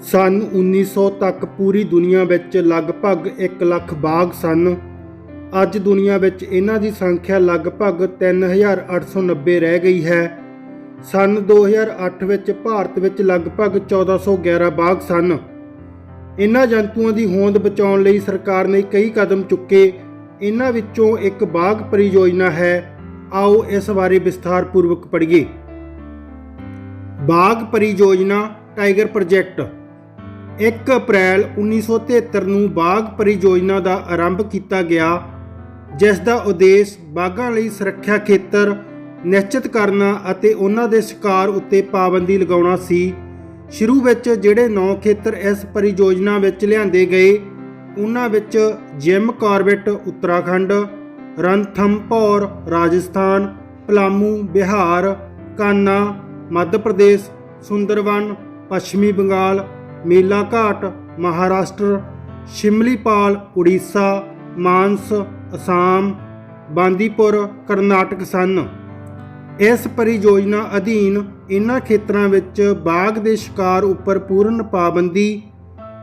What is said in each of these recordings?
ਸਨ 1900 ਤੱਕ ਪੂਰੀ ਦੁਨੀਆ ਵਿੱਚ ਲਗਭਗ 1 ਲੱਖ ਬਾਗ ਸਨ। ਅੱਜ ਦੁਨੀਆ ਵਿੱਚ ਇਹਨਾਂ ਦੀ ਸੰਖਿਆ ਲਗਭਗ 3890 ਰਹਿ ਗਈ ਹੈ। ਸਨ 2008 ਵਿੱਚ ਭਾਰਤ ਵਿੱਚ ਲਗਭਗ 1411 ਬਾਗ ਸਨ। ਇਹਨਾਂ ਜੰਤੂਆਂ ਦੀ ਹੋਂਦ ਬਚਾਉਣ ਲਈ ਸਰਕਾਰ ਨੇ ਕਈ ਕਦਮ ਚੁੱਕੇ। ਇਹਨਾਂ ਵਿੱਚੋਂ ਇੱਕ ਬਾਘ ਪਰਿਯੋਜਨਾ ਹੈ। ਆਓ ਇਸ ਬਾਰੇ ਵਿਸਥਾਰਪੂਰਵਕ ਪੜ੍ਹੀਏ। ਬਾਘ ਪਰਿਯੋਜਨਾ ਟਾਈਗਰ ਪ੍ਰੋਜੈਕਟ 1 ਅਪ੍ਰੈਲ 1973 ਨੂੰ ਬਾਘ ਪਰਿਯੋਜਨਾ ਦਾ ਆਰੰਭ ਕੀਤਾ ਗਿਆ, ਜਿਸ ਦਾ ਉਦੇਸ਼ ਬਾਗਾਂ ਲਈ ਸੁਰੱਖਿਆ ਖੇਤਰ ਨਿਸ਼ਚਿਤ ਕਰਨਾ ਅਤੇ ਉਹਨਾਂ ਦੇ ਸ਼ਿਕਾਰ ਉੱਤੇ ਪਾਬੰਦੀ ਲਗਾਉਣਾ ਸੀ। ਸ਼ੁਰੂ ਵਿੱਚ ਜਿਹੜੇ 9 ਖੇਤਰ ਇਸ ਪਰਿਯੋਜਨਾ ਵਿੱਚ ਲਿਆਂਦੇ ਗਏ, ਉਹਨਾਂ ਵਿੱਚ ਜਿਮ ਕਾਰਬੇਟ ਉੱਤਰਾਖੰਡ ਰਣਥੰਭੌਰ ਰਾਜਸਥਾਨ, ਪਲਾਮੂ, ਬਿਹਾਰ, ਕਾਨਾ, ਮੱਧ ਪ੍ਰਦੇਸ਼, ਸੁੰਦਰਵਨ, ਪੱਛਮੀ ਬੰਗਾਲ ਮੇਲਾ ਘਾਟ, ਮਹਾਰਾਸ਼ਟਰ, ਸ਼ਿਮਲੀਪਾਲ, ਉੜੀਸਾ, ਮਾਨਸ, ਅਸਾਮ, ਬਾਂਦੀਪੁਰ, ਕਰਨਾਟਕ ਸਨ। ਇਸ ਪਰਿਯੋਜਨਾ ਅਧੀਨ ਇਨ੍ਹਾਂ ਖੇਤਰਾਂ ਵਿੱਚ ਬਾਗ ਦੇ ਸ਼ਿਕਾਰ ਉੱਪਰ ਪੂਰਨ ਪਾਬੰਦੀ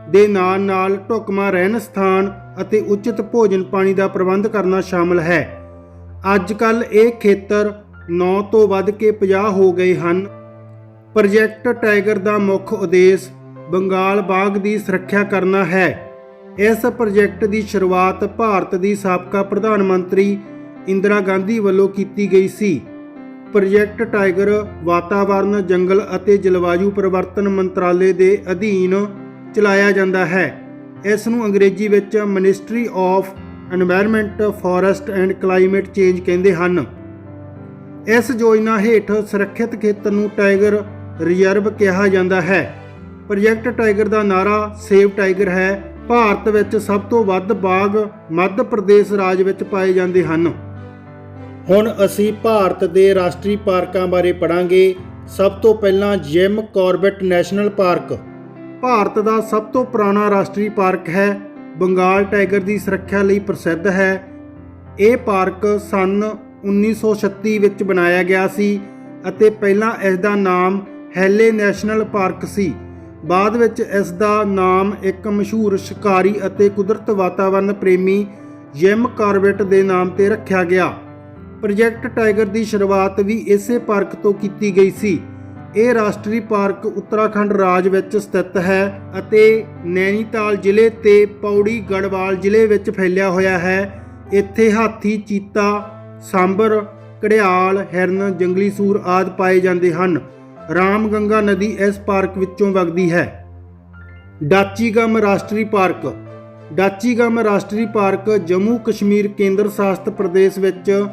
ਦੇ ਨਾਲ ਨਾਲ ਢੁਕਵਾਂ ਰਹਿਣ ਸਥਾਨ ਅਤੇ ਉਚਿਤ ਭੋਜਨ ਪਾਣੀ ਦਾ ਪ੍ਰਬੰਧ ਕਰਨਾ ਸ਼ਾਮਲ ਹੈ। ਅੱਜ ਕੱਲ ਇਹ ਖੇਤਰ 9 ਤੋਂ ਵੱਧ ਕੇ 50 ਹੋ ਗਏ ਹਨ। ਪ੍ਰੋਜੈਕਟ ਟਾਈਗਰ ਦਾ ਮੁੱਖ ਉਦੇਸ਼ ਬੰਗਾਲ ਬਾਗ ਦੀ ਸੁਰੱਖਿਆ ਕਰਨਾ ਹੈ। ਇਸ ਪ੍ਰੋਜੈਕਟ ਦੀ ਸ਼ੁਰੂਆਤ ਭਾਰਤ ਦੀ ਸਾਬਕਾ ਪ੍ਰਧਾਨ ਮੰਤਰੀ ਇੰਦਰਾ ਗਾਂਧੀ ਵੱਲੋਂ ਕੀਤੀ ਗਈ ਸੀ। ਪ੍ਰੋਜੈਕਟ ਟਾਈਗਰ ਵਾਤਾਵਰਣ ਜੰਗਲ ਅਤੇ ਜਲਵਾਯੂ ਪਰਿਵਰਤਨ ਮੰਤਰਾਲੇ ਦੇ ਅਧੀਨ ਚਲਾਇਆ ਜਾਂਦਾ ਹੈ। ਇਸ ਨੂੰ ਅੰਗਰੇਜ਼ੀ ਵਿੱਚ ministry of environment forest and climate change ਕਹਿੰਦੇ ਹਨ। ਇਸ ਯੋਜਨਾ ਹੇਠ ਸੁਰੱਖਿਅਤ ਖੇਤਰ ਨੂੰ ਟਾਈਗਰ ਰਿਜ਼ਰਵ ਕਿਹਾ ਜਾਂਦਾ ਹੈ। ਪ੍ਰੋਜੈਕਟ ਟਾਈਗਰ ਦਾ ਨਾਰਾ ਸੇਵ ਟਾਈਗਰ ਹੈ। ਭਾਰਤ ਵਿੱਚ ਸਭ ਤੋਂ ਵੱਧ ਬਾਗ ਮੱਧ ਪ੍ਰਦੇਸ਼ ਰਾਜ ਵਿੱਚ ਪਾਏ ਜਾਂਦੇ ਹਨ। ਹੁਣ ਅਸੀਂ ਭਾਰਤ ਦੇ ਰਾਸ਼ਟਰੀ ਪਾਰਕਾਂ ਬਾਰੇ ਪੜਾਂਗੇ ਸਭ ਤੋਂ ਪਹਿਲਾਂ Jim Corbett national park. Bharat ਦਾ ਸਭ ਤੋਂ ਪੁਰਾਣਾ ਰਾਸ਼ਟਰੀ ਪਾਰਕ ਹੈ। ਬੰਗਾਲ ਟਾਈਗਰ ਦੀ ਸੁਰੱਖਿਆ ਲਈ ਪ੍ਰਸਿੱਧ ਹੈ। ਇਹ ਪਾਰਕ ਸੰਨ 1936 ਵਿੱਚ ਬਣਾਇਆ ਗਿਆ ਸੀ ਅਤੇ ਪਹਿਲਾਂ ਇਸ ਦਾ ਨਾਮ ਹੈਲੇ ਨੈਸ਼ਨਲ ਪਾਰਕ ਸੀ। ਬਾਅਦ ਵਿੱਚ ਇਸ ਦਾ ਨਾਮ ਇੱਕ ਮਸ਼ਹੂਰ ਸ਼ਿਕਾਰੀ ਅਤੇ ਕੁਦਰਤ ਵਾਤਾਵਰਣ ਪ੍ਰੇਮੀ ਜਿਮ ਕਾਰਬੇਟ ਦੇ ਨਾਮ ਤੇ ਰੱਖਿਆ ਗਿਆ। ਪ੍ਰੋਜੈਕਟ ਟਾਈਗਰ ਦੀ ਸ਼ੁਰੂਆਤ ਵੀ ਇਸੇ ਪਾਰਕ ਤੋਂ ਕੀਤੀ ਗਈ ਸੀ। ਇਹ ਰਾਸ਼ਟਰੀ ਪਾਰਕ ਉੱਤਰਾਖੰਡ ਰਾਜ ਵਿੱਚ ਸਥਿਤ ਹੈ ਅਤੇ ਨੈਨੀਤਾਲ ਜ਼ਿਲ੍ਹੇ ਤੇ ਪੌੜੀ ਗੜਵਾਲ ਜ਼ਿਲ੍ਹੇ ਵਿੱਚ ਫੈਲਿਆ ਹੋਇਆ ਹੈ। ਇੱਥੇ ਹਾਥੀ, ਚੀਤਾ, ਸਾਂਬਰ, ਘੜਿਆਲ, ਹਿਰਨ, ਜੰਗਲੀ ਸੂਰ ਆਦਿ ਪਾਏ ਜਾਂਦੇ ਹਨ। ਰਾਮਗੰਗਾ ਨਦੀ ਇਸ ਪਾਰਕ ਵਿੱਚੋਂ ਵਗਦੀ ਹੈ। ਡਾਚੀਗਮ ਰਾਸ਼ਟਰੀ ਪਾਰਕ। ਡਾਚੀਗਮ ਰਾਸ਼ਟਰੀ ਪਾਰਕ ਜੰਮੂ ਕਸ਼ਮੀਰ ਕੇਂਦਰ ਸ਼ਾਸਤ ਪ੍ਰਦੇਸ਼ ਵਿੱਚ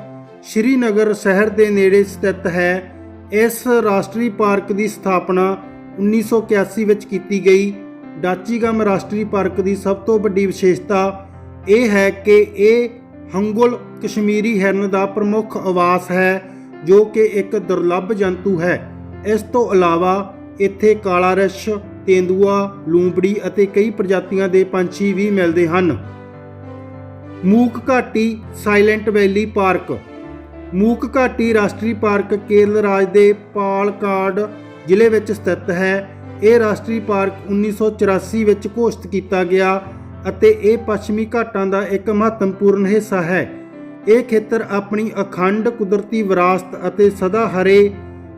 ਸ਼੍ਰੀਨਗਰ ਸ਼ਹਿਰ ਦੇ ਨੇੜੇ ਸਥਿਤ ਹੈ। ਇਸ ਰਾਸ਼ਟਰੀ ਪਾਰਕ ਦੀ ਸਥਾਪਨਾ 1981 ਵਿੱਚ ਕੀਤੀ ਗਈ। ਡਾਚੀਗਮ ਰਾਸ਼ਟਰੀ ਪਾਰਕ ਦੀ ਸਭ ਤੋਂ ਵੱਡੀ ਵਿਸ਼ੇਸ਼ਤਾ ਇਹ ਹੈ ਕਿ ਇਹ ਹੰਗੁਲ ਕਸ਼ਮੀਰੀ ਹਿਰਨ ਦਾ ਪ੍ਰਮੁੱਖ ਆਵਾਸ ਹੈ, ਜੋ ਕਿ ਇੱਕ ਦੁਰਲੱਭ ਜੰਤੂ ਹੈ। ਇਸ ਤੋਂ ਇਲਾਵਾ ਇੱਥੇ ਕਾਲਾ ਰਸ਼, ਤੇਂਦੂਆ, ਲੂੰਬੜੀ ਅਤੇ ਕਈ ਪ੍ਰਜਾਤੀਆਂ ਦੇ ਪੰਛੀ ਵੀ ਮਿਲਦੇ ਹਨ। ਮੂਕ ਘਾਟੀ ਸਾਇਲੈਂਟ ਵੈਲੀ ਪਾਰਕ। ਮੂਕ ਘਾਟੀ ਰਾਸ਼ਟਰੀ ਪਾਰਕ ਕੇਰਲ ਰਾਜ ਦੇ ਪਾਲਕਾਡ ਜ਼ਿਲ੍ਹੇ ਵਿੱਚ ਸਥਿਤ ਹੈ। ਇਹ ਰਾਸ਼ਟਰੀ ਪਾਰਕ 1984 ਵਿੱਚ ਘੋਸ਼ਿਤ ਕੀਤਾ ਗਿਆ ਅਤੇ ਇਹ ਪੱਛਮੀ ਘਾਟਾਂ ਦਾ ਇੱਕ ਮਹੱਤਵਪੂਰਨ ਹਿੱਸਾ ਹੈ। ਇਹ ਖੇਤਰ ਆਪਣੀ ਅਖੰਡ ਕੁਦਰਤੀ ਵਿਰਾਸਤ ਅਤੇ ਸਦਾ ਹਰੇ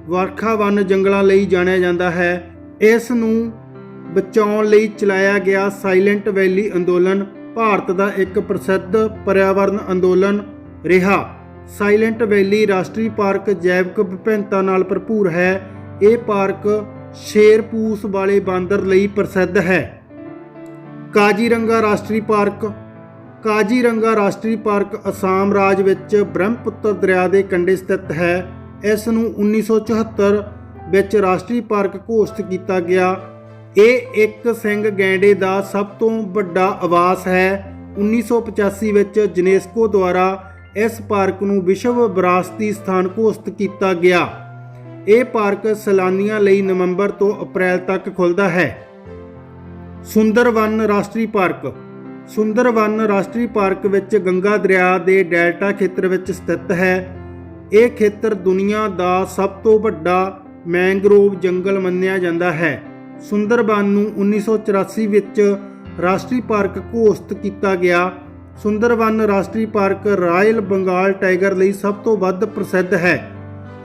ਵਰਖਾਵਨ ਜੰਗਲਾਂ ਲਈ ਜਾਣਿਆ ਜਾਂਦਾ ਹੈ। ਇਸ ਨੂੰ ਬਚਾਉਣ ਲਈ ਚਲਾਇਆ ਗਿਆ ਸਾਇਲੈਂਟ ਵੈਲੀ ਅੰਦੋਲਨ ਭਾਰਤ ਦਾ ਇੱਕ ਪ੍ਰਸਿੱਧ ਪਰਿਆਵਰਣ ਅੰਦੋਲਨ ਰਿਹਾ। ਸਾਇਲੈਂਟ ਵੈਲੀ ਰਾਸ਼ਟਰੀ ਪਾਰਕ ਜੈਵਿਕ ਵਿਭਿੰਨਤਾ ਨਾਲ ਭਰਪੂਰ ਹੈ। ਇਹ ਪਾਰਕ ਸ਼ੇਰਪੂਸ ਵਾਲੇ ਬਾਂਦਰ ਲਈ ਪ੍ਰਸਿੱਧ ਹੈ। ਕਾਜੀਰੰਗਾ ਰਾਸ਼ਟਰੀ ਪਾਰਕ, ਕਾਜੀਰੰਗਾ ਰਾਸ਼ਟਰੀ ਪਾਰਕ ਅਸਾਮ ਰਾਜ ਵਿੱਚ ਬ੍ਰਹਮਪੁੱਤਰ ਦਰਿਆ ਦੇ ਕੰਢੇ ਸਥਿਤ ਹੈ। ਇਸ ਨੂੰ 1974 ਵਿੱਚ ਰਾਸ਼ਟਰੀ ਪਾਰਕ ਘੋਸ਼ਿਤ ਕੀਤਾ ਗਿਆ। ਇਹ ਇੱਕ ਸਿੰਘ ਗੈਂਡੇ ਦਾ ਸਭ ਤੋਂ ਵੱਡਾ ਆਵਾਸ ਹੈ। 1985 ਵਿੱਚ ਯੂਨੈਸਕੋ ਦੁਆਰਾ ਇਸ ਪਾਰਕ ਨੂੰ ਵਿਸ਼ਵ ਵਿਰਾਸਤੀ ਸਥਾਨ ਘੋਸ਼ਿਤ ਕੀਤਾ ਗਿਆ। ਇਹ ਪਾਰਕ ਸੈਲਾਨੀਆਂ ਲਈ ਨਵੰਬਰ ਤੋਂ ਅਪ੍ਰੈਲ ਤੱਕ ਖੁੱਲਦਾ ਹੈ। ਸੁੰਦਰਵਨ ਰਾਸ਼ਟਰੀ ਪਾਰਕ। ਸੁੰਦਰਵਨ ਰਾਸ਼ਟਰੀ ਪਾਰਕ ਵਿੱਚ ਗੰਗਾ ਦਰਿਆ ਦੇ ਡੈਲਟਾ ਖੇਤਰ ਵਿੱਚ ਸਥਿਤ ਹੈ। ਇਹ ਖੇਤਰ ਦੁਨੀਆ ਦਾ ਸਭ ਤੋਂ ਵੱਡਾ ਮੈਂਗਰੋਵ ਜੰਗਲ ਮੰਨਿਆ ਜਾਂਦਾ ਹੈ। ਸੁੰਦਰਬਨ ਨੂੰ 1984 ਵਿੱਚ ਰਾਸ਼ਟਰੀ ਪਾਰਕ ਘੋਸ਼ਿਤ ਕੀਤਾ ਗਿਆ। ਸੁੰਦਰਬਨ ਰਾਸ਼ਟਰੀ ਪਾਰਕ ਰਾਇਲ ਬੰਗਾਲ ਟਾਈਗਰ ਲਈ ਸਭ ਤੋਂ ਵੱਧ ਪ੍ਰਸਿੱਧ ਹੈ।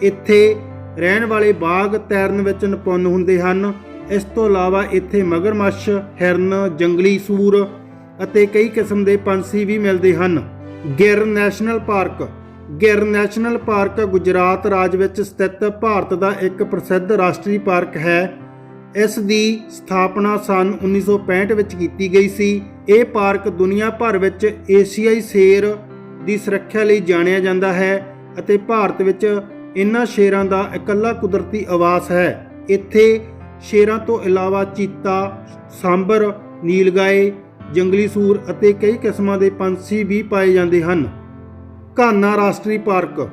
ਇੱਥੇ ਰਹਿਣ ਵਾਲੇ ਬਾਗ ਤੈਰਨ ਵਿੱਚ ਨਿਪੁੰਨ ਹੁੰਦੇ ਹਨ। ਇਸ ਤੋਂ ਇਲਾਵਾ ਇੱਥੇ ਮਗਰਮੱਛ, ਹਿਰਨ, ਜੰਗਲੀ ਸੂਰ ਅਤੇ ਕਈ ਕਿਸਮ ਦੇ ਪੰਛੀ ਵੀ ਮਿਲਦੇ ਹਨ। Gir national park Gir national park Gujarat ਰਾਜ ਵਿੱਚ ਸਥਿਤ ਭਾਰਤ ਦਾ ਇੱਕ ਪ੍ਰਸਿੱਧ ਰਾਸ਼ਟਰੀ ਪਾਰਕ ਹੈ। ਇਸ ਦੀ ਸਥਾਪਨਾ ਸਨ 1965 ਵਿੱਚ ਕੀਤੀ ਗਈ ਸੀ। ਇਹ ਪਾਰਕ ਦੁਨੀਆ ਭਰ ਵਿੱਚ ਏਸ਼ੀਆਈ ਸ਼ੇਰ ਦੀ ਸੁਰੱਖਿਆ ਲਈ ਜਾਣਿਆ ਜਾਂਦਾ ਹੈ ਅਤੇ ਭਾਰਤ ਵਿੱਚ ਇਨ੍ਹਾਂ ਸ਼ੇਰਾਂ ਦਾ ਇਕੱਲਾ ਕੁਦਰਤੀ ਆਵਾਸ ਹੈ। ਇੱਥੇ ਸ਼ੇਰਾਂ ਤੋਂ ਇਲਾਵਾ ਚੀਤਾ, ਸਾਂਬਰ, ਨੀਲਗਾਏ, ਜੰਗਲੀ ਸੂਰ ਅਤੇ ਕਈ ਕਿਸਮਾਂ ਦੇ ਪੰਛੀ ਵੀ ਪਾਏ ਜਾਂਦੇ ਹਨ। ਕਾਨਾ ਰਾਸ਼ਟਰੀ park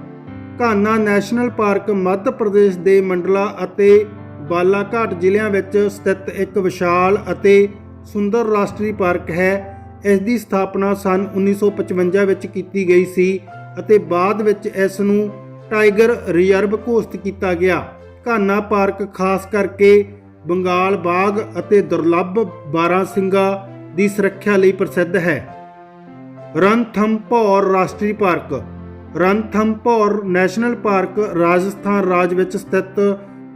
Kanha national park Madhya Pradesh ਦੇ ਮੰਡਲਾ ਅਤੇ ਬਾਲਾਘਾਟ ਜ਼ਿਲ੍ਹਿਆਂ ਵਿੱਚ ਸਥਿਤ ਇੱਕ ਵਿਸ਼ਾਲ ਅਤੇ ਸੁੰਦਰ ਰਾਸ਼ਟਰੀ ਪਾਰਕ ਹੈ। ਇਸ ਦੀ ਸਥਾਪਨਾ ਸਨ 1955 ਵਿੱਚ ਕੀਤੀ ਗਈ ਸੀ ਅਤੇ ਬਾਅਦ ਵਿੱਚ ਇਸ ਨੂੰ ਟਾਈਗਰ ਰਿਜ਼ਰਵ ਘੋਸ਼ਿਤ ਕੀਤਾ ਗਿਆ। ਕਾਨਾ ਪਾਰਕ ਖਾਸ ਕਰਕੇ ਬੰਗਾਲ ਬਾਗ ਅਤੇ ਦੁਰਲੱਭ ਬਾਰਾਂ ਬਾਰਾਂਸਿੰਗਾ ਦੀ ਸੁਰੱਖਿਆ ਲਈ ਪ੍ਰਸਿੱਧ ਹੈ। ਰਣਥੰਭੌਰ ਰਾਸ਼ਟਰੀ park Ranthambore national park Rajasthan ਰਾਜ ਵਿੱਚ ਸਥਿਤ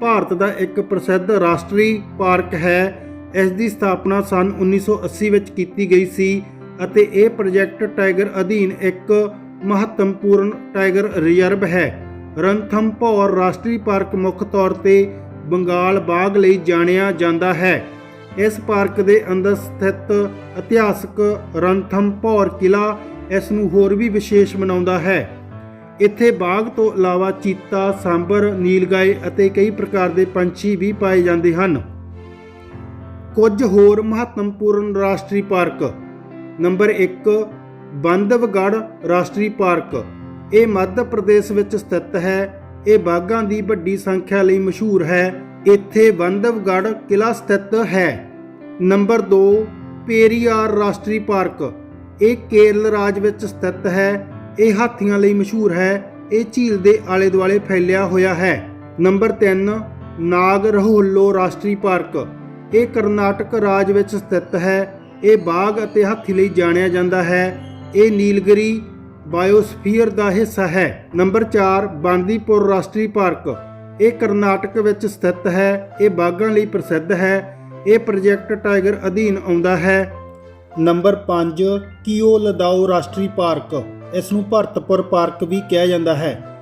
ਭਾਰਤ ਦਾ ਇੱਕ ਪ੍ਰਸਿੱਧ ਰਾਸ਼ਟਰੀ ਪਾਰਕ ਹੈ। ਇਸ ਦੀ ਸਥਾਪਨਾ ਸਨ 1980 ਵਿੱਚ ਕੀਤੀ ਗਈ ਸੀ ਅਤੇ ਇਹ ਪ੍ਰੋਜੈਕਟ ਟਾਈਗਰ ਅਧੀਨ ਇੱਕ ਮਹੱਤਵਪੂਰਨ ਟਾਈਗਰ ਰਿਜ਼ਰਵ ਹੈ। ਰਣਥੰਭੌਰ ਰਾਸ਼ਟਰੀ ਪਾਰਕ ਮੁੱਖ ਤੌਰ ਤੇ ਬੰਗਾਲ ਬਾਗ ਲਈ ਜਾਣਿਆ ਜਾਂਦਾ ਹੈ। ਇਸ ਪਾਰਕ ਦੇ ਅੰਦਰ ਸਥਿਤ ਇਤਿਹਾਸਕ ਰਣਥੰਭੌਰ ਕਿਲਾ ਇਸ ਨੂੰ ਹੋਰ ਵੀ ਵਿਸ਼ੇਸ਼ ਬਣਾਉਂਦਾ ਹੈ। ਇੱਥੇ ਬਾਗ ਤੋਂ ਇਲਾਵਾ ਚੀਤਾ, ਸਾਂਬਰ, ਨੀਲਗਾਏ ਅਤੇ ਕਈ ਪ੍ਰਕਾਰ ਦੇ ਪੰਛੀ ਵੀ ਪਾਏ ਜਾਂਦੇ ਹਨ। ਕੁਝ ਹੋਰ ਮਹੱਤਵਪੂਰਨ ਰਾਸ਼ਟਰੀ ਪਾਰਕ। ਨੰਬਰ 1 ਬੰਦਵਗੜ੍ਹ ਰਾਸ਼ਟਰੀ ਪਾਰਕ। ਇਹ ਮੱਧ ਪ੍ਰਦੇਸ਼ ਵਿੱਚ ਸਥਿਤ ਹੈ। ਇਹ ਬਾਗਾਂ ਦੀ ਵੱਡੀ ਸੰਖਿਆ ਲਈ ਮਸ਼ਹੂਰ ਹੈ। ਇੱਥੇ ਬੰਦਵਗੜ੍ਹ ਕਿਲਾ ਸਥਿਤ ਹੈ। ਨੰਬਰ 2 ਪੇਰੀਆਰ ਰਾਸ਼ਟਰੀ ਪਾਰਕ। ਇਹ ਕੇਰਲ ਰਾਜ ਵਿੱਚ ਸਥਿਤ ਹੈ। ਇਹ ਹਾਥੀਆਂ ਲਈ ਮਸ਼ਹੂਰ ਹੈ। ਇਹ ਝੀਲ ਦੇ ਆਲੇ ਦੁਆਲੇ ਫੈਲਿਆ ਹੋਇਆ ਹੈ। ਨੰਬਰ 3 ਨਾਗਰਹੋਲੋ ਰਾਸ਼ਟਰੀ ਪਾਰਕ। ਇਹ ਕਰਨਾਟਕ ਰਾਜ ਵਿੱਚ ਸਥਿਤ ਹੈ। ਇਹ ਬਾਗ ਅਤੇ ਹਾਥੀ ਲਈ ਜਾਣਿਆ ਜਾਂਦਾ ਹੈ। ਇਹ ਨੀਲਗਰੀ ਬਾਇਓਸਫੀਅਰ ਦਾ ਹਿੱਸਾ ਹੈ। ਨੰਬਰ 4 ਬਾਂਦੀਪੁਰ ਰਾਸ਼ਟਰੀ ਪਾਰਕ। ਇਹ ਕਰਨਾਟਕ ਵਿੱਚ ਸਥਿਤ ਹੈ, ਇਹ ਬਾਘਾਂ ਲਈ ਪ੍ਰਸਿੱਧ ਹੈ, ਇਹ ਪ੍ਰੋਜੈਕਟ ਟਾਈਗਰ ਅਧੀਨ ਆਉਂਦਾ ਹੈ। ਨੰਬਰ 5 ਕੀਓ ਲਦਾਓ ਰਾਸ਼ਟਰੀ ਪਾਰਕ। ਇਸ ਨੂੰ ਭਰਤਪੁਰ ਪਾਰਕ ਵੀ ਕਿਹਾ ਜਾਂਦਾ ਹੈ।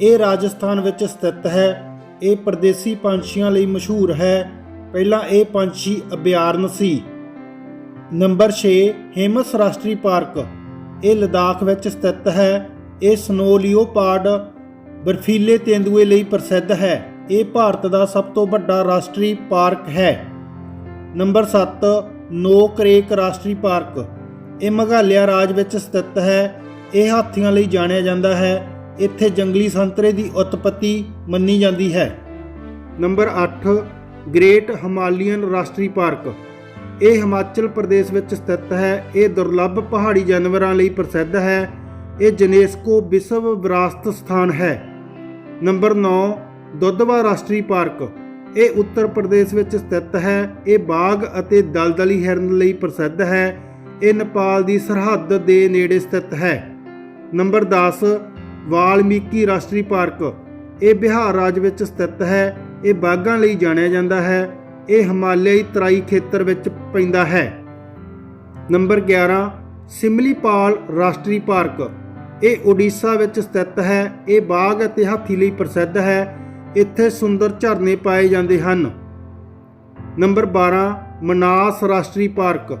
ਇਹ ਰਾਜਸਥਾਨ ਵਿੱਚ ਸਥਿਤ ਹੈ, ਇਹ ਪਰਦੇਸੀ ਪੰਛੀਆਂ ਲਈ ਮਸ਼ਹੂਰ ਹੈ। ਪਹਿਲਾਂ ਇਹ ਪੰਛੀ ਅਭਿਆਰਨ ਸੀ। ਨੰਬਰ 6 ਹੇਮਸ ਰਾਸ਼ਟਰੀ ਪਾਰਕ। ਇਹ ਲਦਾਖ ਵਿੱਚ ਸਥਿਤ ਹੈ, ਇਹ ਸਨੋ ਲਿਓਪਾਰਡ ਬਰਫੀਲੇ ਤੇਂਦੂਏ ਲਈ ਪ੍ਰਸਿੱਧ ਹੈ। ਇਹ ਭਾਰਤ ਦਾ ਸਭ ਤੋਂ ਵੱਡਾ ਰਾਸ਼ਟਰੀ ਪਾਰਕ ਹੈ। ਨੰਬਰ 7 ਨੋ ਕਰੇਕ ਰਾਸ਼ਟਰੀ ਪਾਰਕ। ਇਹ ਮੇਘਾਲਿਆ ਰਾਜ ਵਿੱਚ ਸਥਿਤ ਹੈ। ਇਹ ਹਾਥੀਆਂ ਲਈ ਜਾਣਿਆ ਜਾਂਦਾ ਹੈ। ਇੱਥੇ ਜੰਗਲੀ ਸੰਤਰੇ ਦੀ ਉਤਪਤੀ ਮੰਨੀ ਜਾਂਦੀ ਹੈ। ਨੰਬਰ 8 ਗ੍ਰੇਟ ਹਿਮਾਲੀਅਨ ਰਾਸ਼ਟਰੀ ਪਾਰਕ। ਇਹ ਹਿਮਾਚਲ ਪ੍ਰਦੇਸ਼ ਵਿੱਚ ਸਥਿਤ ਹੈ। ਇਹ ਦੁਰਲੱਭ ਪਹਾੜੀ ਜਾਨਵਰਾਂ ਲਈ ਪ੍ਰਸਿੱਧ ਹੈ। ਇਹ ਯੂਨੈਸਕੋ ਵਿਸ਼ਵ ਵਿਰਾਸਤ ਸਥਾਨ ਹੈ। ਨੰਬਰ 9 ਦੁੱਧਵਾ ਰਾਸ਼ਟਰੀ ਪਾਰਕ। ਇਹ ਉੱਤਰ ਪ੍ਰਦੇਸ਼ ਵਿੱਚ ਸਥਿਤ ਹੈ। ਇਹ ਬਾਗ ਅਤੇ ਦਲਦਲੀ ਹਿਰਨ ਲਈ ਪ੍ਰਸਿੱਧ ਹੈ। ਇਹ ਨੇਪਾਲ ਦੀ ਸਰਹੱਦ ਦੇ ਨੇੜੇ ਸਥਿਤ ਹੈ। ਨੰਬਰ 10 ਵਾਲਮੀਕੀ ਰਾਸ਼ਟਰੀ ਪਾਰਕ। ਇਹ ਬਿਹਾਰ ਰਾਜ ਵਿੱਚ ਸਥਿਤ ਹੈ। ਇਹ ਬਾਗਾਂ ਲਈ ਜਾਣਿਆ ਜਾਂਦਾ ਹੈ। ਇਹ ਹਿਮਾਲਿਆਈ ਤਰਾਈ ਖੇਤਰ ਵਿੱਚ ਪੈਂਦਾ ਹੈ। ਨੰਬਰ 11 ਸਿਮਲੀਪਾਲ ਰਾਸ਼ਟਰੀ ਪਾਰਕ। ਇਹ ਓਡੀਸ਼ਾ ਵਿੱਚ ਸਥਿਤ ਹੈ। ਇਹ ਬਾਗ ਅਤੇ ਹਾਥੀ ਲਈ ਪ੍ਰਸਿੱਧ ਹੈ। ਇੱਥੇ ਸੁੰਦਰ ਝਰਨੇ ਪਾਏ ਜਾਂਦੇ ਹਨ। ਨੰਬਰ 12 ਮਨਾਸ ਰਾਸ਼ਟਰੀ ਪਾਰਕ।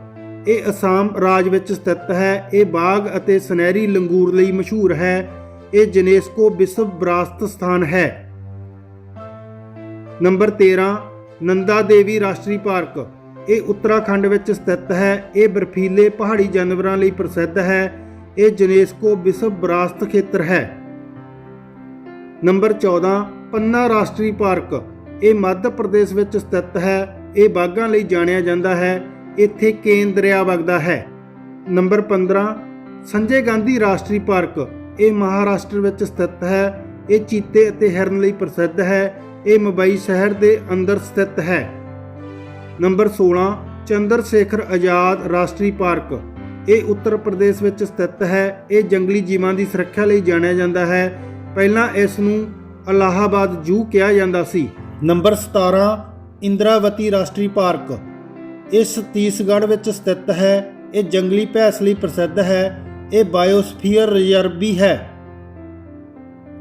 ਇਹ ਅਸਾਮ ਰਾਜ ਵਿੱਚ ਸਥਿਤ ਹੈ। ਇਹ ਬਾਗ ਅਤੇ ਸੁਨਹਿਰੀ ਲੰਗੂਰ ਲਈ ਮਸ਼ਹੂਰ ਹੈ। ਇਹ ਯੂਨੈਸਕੋ ਵਿਸ਼ਵ ਵਿਰਾਸਤ ਸਥਾਨ ਹੈ। ਨੰਬਰ 13 ਨੰਦਾ ਦੇਵੀ ਰਾਸ਼ਟਰੀ ਪਾਰਕ। ਇਹ ਉੱਤਰਾਖੰਡ ਵਿੱਚ ਸਥਿਤ ਹੈ। ਇਹ ਬਰਫੀਲੇ ਪਹਾੜੀ ਜਾਨਵਰਾਂ ਲਈ ਪ੍ਰਸਿੱਧ ਹੈ। ਇਹ ਯੂਨੈਸਕੋ ਵਿਸ਼ਵ ਵਿਰਾਸਤ ਖੇਤਰ ਹੈ। ਨੰਬਰ 14 ਪੰਨਾ ਰਾਸ਼ਟਰੀ ਪਾਰਕ। ਇਹ ਮੱਧ ਪ੍ਰਦੇਸ਼ ਵਿੱਚ ਸਥਿਤ ਹੈ। ਇਹ ਬਾਗਾਂ ਲਈ ਜਾਣਿਆ ਜਾਂਦਾ ਹੈ। ਇੱਥੇ ਕੇਨ ਦਰਿਆ ਵਗਦਾ ਹੈ। ਨੰਬਰ 15 ਸੰਜੇ ਗਾਂਧੀ ਰਾਸ਼ਟਰੀ ਪਾਰਕ। ਇਹ ਮਹਾਰਾਸ਼ਟਰ ਵਿੱਚ ਸਥਿਤ ਹੈ। ਇਹ ਚੀਤੇ ਅਤੇ ਹਿਰਨ ਲਈ ਪ੍ਰਸਿੱਧ ਹੈ। ਇਹ ਮੁੰਬਈ ਸ਼ਹਿਰ ਦੇ ਅੰਦਰ ਸਥਿਤ ਹੈ। ਨੰਬਰ 16 ਚੰਦਰ ਸ਼ੇਖਰ ਆਜ਼ਾਦ ਰਾਸ਼ਟਰੀ ਪਾਰਕ। ਇਹ ਉੱਤਰ ਪ੍ਰਦੇਸ਼ ਵਿੱਚ ਸਥਿਤ ਹੈ। ਇਹ ਜੰਗਲੀ ਜੀਵਾਂ ਦੀ ਸੁਰੱਖਿਆ ਲਈ ਜਾਣਿਆ ਜਾਂਦਾ ਹੈ। ਪਹਿਲਾਂ ਇਸ ਨੂੰ ਅਲਾਹਾਬਾਦ ਜੂ ਕਿਹਾ ਜਾਂਦਾ ਸੀ। ਨੰਬਰ 17 ਇੰਦਰਾਵਤੀ ਰਾਸ਼ਟਰੀ ਪਾਰਕ। ਇਹ ਛੱਤੀਸਗੜ੍ਹ ਵਿੱਚ ਸਥਿਤ ਹੈ। ਇਹ ਜੰਗਲੀ ਭੈਂਸ ਲਈ ਪ੍ਰਸਿੱਧ ਹੈ। ਇਹ ਬਾਇਓਸਫੀਅਰ ਰਿਜ਼ਰਵ ਵੀ ਹੈ।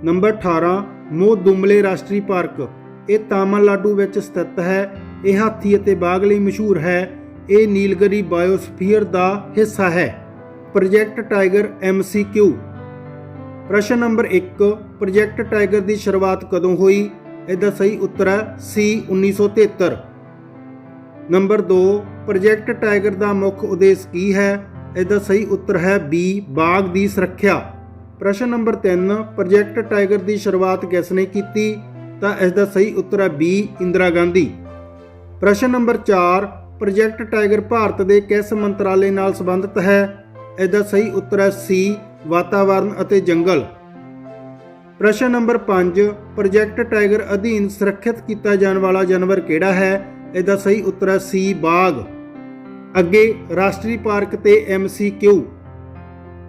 ਨੰਬਰ 18 ਮੋ ਦੁਮਲੇ ਰਾਸ਼ਟਰੀ ਪਾਰਕ। ਇਹ ਤਾਮਿਲਨਾਡੂ ਵਿੱਚ ਸਥਿਤ ਹੈ। ਇਹ ਹਾਥੀ ਅਤੇ ਬਾਗ ਲਈ ਮਸ਼ਹੂਰ ਹੈ। ਇਹ ਨੀਲਗਰੀ ਬਾਇਓਸਫੀਅਰ ਦਾ ਹਿੱਸਾ ਹੈ। ਪ੍ਰੋਜੈਕਟ ਟਾਈਗਰ MCQ ਪ੍ਰਸ਼ਨ ਨੰਬਰ 1 ਪ੍ਰੋਜੈਕਟ ਟਾਈਗਰ ਦੀ ਸ਼ੁਰੂਆਤ ਕਦੋਂ ਹੋਈ? ਇਹਦਾ ਸਹੀ ਉੱਤਰ ਹੈ C 1973 ਨੰਬਰ 2 ਪ੍ਰੋਜੈਕਟ ਟਾਈਗਰ ਦਾ ਮੁੱਖ ਉਦੇਸ਼ ਕੀ ਹੈ? ਇਹਦਾ ਸਹੀ ਉੱਤਰ ਹੈ B, ਬਾਗ ਦੀ ਸੁਰੱਖਿਆ। ਪ੍ਰਸ਼ਨ ਨੰਬਰ 3 ਪ੍ਰੋਜੈਕਟ ਟਾਈਗਰ ਦੀ ਸ਼ੁਰੂਆਤ ਕਿਸ ਨੇ ਕੀਤੀ? ਤਾਂ ਇਸ ਦਾ ਸਹੀ ਉੱਤਰ ਹੈ B, ਇੰਦਰਾ ਗਾਂਧੀ। ਪ੍ਰਸ਼ਨ ਨੰਬਰ 4 ਪ੍ਰੋਜੈਕਟ ਟਾਈਗਰ ਭਾਰਤ ਦੇ ਕਿਸ ਮੰਤਰਾਲੇ ਨਾਲ ਸੰਬੰਧਿਤ ਹੈ? ਇਹਦਾ ਸਹੀ ਉੱਤਰ ਹੈ C ਵਾਤਾਵਰਣ ਅਤੇ ਜੰਗਲ। ਪ੍ਰਸ਼ਨ ਨੰਬਰ 5 ਪ੍ਰੋਜੈਕਟ ਟਾਈਗਰ ਅਧੀਨ ਸੁਰੱਖਿਅਤ ਕੀਤਾ ਜਾਣ ਵਾਲਾ ਜਾਨਵਰ ਕਿਹੜਾ ਹੈ? ਇਹਦਾ ਸਹੀ ਉੱਤਰ ਹੈ ਸੀ, ਬਾਗ। ਅੱਗੇ, ਰਾਸ਼ਟਰੀ ਪਾਰਕ ਤੇ MCQ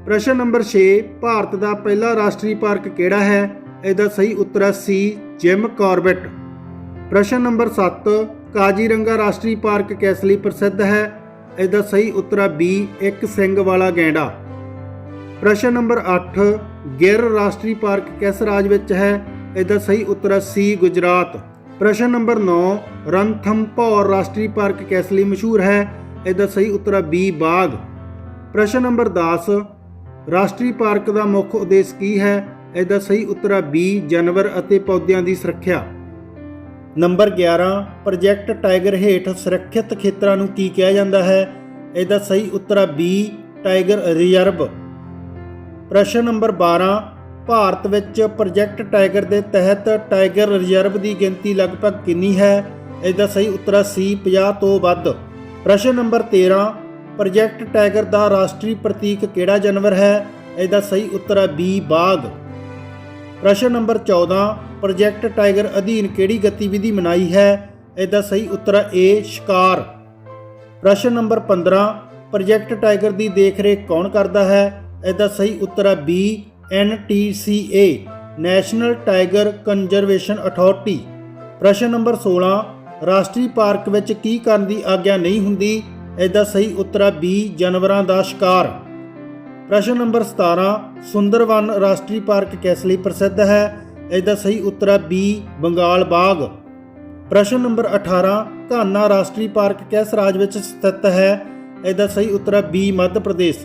ਪ੍ਰਸ਼ਨ ਨੰਬਰ 6 ਭਾਰਤ ਦਾ ਪਹਿਲਾ ਰਾਸ਼ਟਰੀ ਪਾਰਕ ਕਿਹੜਾ ਹੈ? ਇਹਦਾ ਸਹੀ ਉੱਤਰ ਹੈ ਸੀ, ਜਿਮ ਕਾਰਬਟ। ਪ੍ਰਸ਼ਨ ਨੰਬਰ 7 ਕਾਜੀਰੰਗਾ ਰਾਸ਼ਟਰੀ ਪਾਰਕ ਕਿਸ ਲਈ ਪ੍ਰਸਿੱਧ ਹੈ? ਇਸ ਦਾ ਸਹੀ ਉੱਤਰ ਹੈ ਬੀ ਇੱਕ ਸਿੰਘ ਵਾਲਾ ਗੈਂਡਾ। ਪ੍ਰਸ਼ਨ ਨੰਬਰ 8 ਗਿਰ ਰਾਸ਼ਟਰੀ ਪਾਰਕ ਕਿਸ ਰਾਜ ਵਿੱਚ ਹੈ? ਇਸ ਦਾ ਸਹੀ ਉੱਤਰ ਹੈ ਸੀ ਗੁਜਰਾਤ। ਪ੍ਰਸ਼ਨ ਨੰਬਰ 9 ਰਣਥੰਭੌਰ ਰਾਸ਼ਟਰੀ ਪਾਰਕ ਕਿਸ ਲਈ ਮਸ਼ਹੂਰ ਹੈ? ਇਸ ਦਾ ਸਹੀ ਉੱਤਰ ਹੈ ਬੀ ਬਾਗ। ਪ੍ਰਸ਼ਨ ਨੰਬਰ 10 ਰਾਸ਼ਟਰੀ ਪਾਰਕ ਦਾ ਮੁੱਖ ਉਦੇਸ਼ ਕੀ ਹੈ? ਇਸ ਦਾ ਸਹੀ ਉੱਤਰ ਹੈ ਬੀ ਜਾਨਵਰ ਅਤੇ ਪੌਦਿਆਂ ਦੀ ਸੁਰੱਖਿਆ। ਨੰਬਰ 11 ਪ੍ਰੋਜੈਕਟ ਟਾਈਗਰ ਹੇਠ ਸੁਰੱਖਿਅਤ ਖੇਤਰਾਂ ਨੂੰ ਕੀ ਕਿਹਾ ਜਾਂਦਾ ਹੈ? ਇਹਦਾ ਸਹੀ ਉੱਤਰ ਹੈ ਬੀ ਟਾਈਗਰ ਰਿਜ਼ਰਵ ਪ੍ਰਸ਼ਨ ਨੰਬਰ 12 ਭਾਰਤ ਵਿੱਚ ਪ੍ਰੋਜੈਕਟ ਟਾਈਗਰ ਦੇ ਤਹਿਤ ਟਾਈਗਰ ਰਿਜ਼ਰਵ ਦੀ ਗਿਣਤੀ ਲਗਭਗ ਕਿੰਨੀ ਹੈ? ਇਹਦਾ ਸਹੀ ਉੱਤਰ ਹੈ ਸੀ 50 ਤੋਂ ਵੱਧ। ਪ੍ਰਸ਼ਨ ਨੰਬਰ 13 ਪ੍ਰੋਜੈਕਟ ਟਾਈਗਰ ਦਾ ਰਾਸ਼ਟਰੀ ਪ੍ਰਤੀਕ ਕਿਹੜਾ ਜਾਨਵਰ ਹੈ? ਇਹਦਾ ਸਹੀ ਉੱਤਰ ਹੈ ਬੀ ਬਾਗ। ਪ੍ਰਸ਼ਨ ਨੰਬਰ 14 ਪ੍ਰੋਜੈਕਟ ਟਾਈਗਰ ਅਧੀਨ ਕਿਹੜੀ ਗਤੀਵਿਧੀ ਮਨਾਈ ਹੈ? ਇਹਦਾ ਸਹੀ ਉੱਤਰ ਹੈ ਏ ਸ਼ਿਕਾਰ। ਪ੍ਰਸ਼ਨ ਨੰਬਰ 15 ਪ੍ਰੋਜੈਕਟ ਟਾਈਗਰ ਦੀ ਦੇਖਰੇਖ ਕੌਣ ਕਰਦਾ ਹੈ? ਇਸ ਦਾ ਸਹੀ ਉੱਤਰ ਹੈ B NTCA national tiger conservation authority ਪ੍ਰਸ਼ਨ ਨੰਬਰ 16 ਰਾਸ਼ਟਰੀ ਪਾਰਕ ਵਿੱਚ ਕੀ ਕਰਨ ਦੀ ਆਗਿਆ ਨਹੀਂ ਹੁੰਦੀ? ਇਹਦਾ ਸਹੀ ਉੱਤਰ ਹੈ ਬੀ ਜਾਨਵਰਾਂ ਦਾ ਸ਼ਿਕਾਰ। ਪ੍ਰਸ਼ਨ ਨੰਬਰ 17 ਸੁੰਦਰਵਨ ਰਾਸ਼ਟਰੀ ਪਾਰਕ ਕਿਸ ਲਈ ਪ੍ਰਸਿੱਧ ਹੈ? ਇਸ ਦਾ ਸਹੀ ਉੱਤਰ ਹੈ ਬੀ ਬੰਗਾਲ ਬਾਗ। ਪ੍ਰਸ਼ਨ ਨੰਬਰ 18 ਘਾਨਾ ਰਾਸ਼ਟਰੀ ਪਾਰਕ ਕਿਸ ਰਾਜ ਵਿੱਚ ਸਥਿਤ ਹੈ? ਇਸ ਦਾ ਸਹੀ ਉੱਤਰ ਹੈ ਬੀ ਮੱਧ ਪ੍ਰਦੇਸ਼।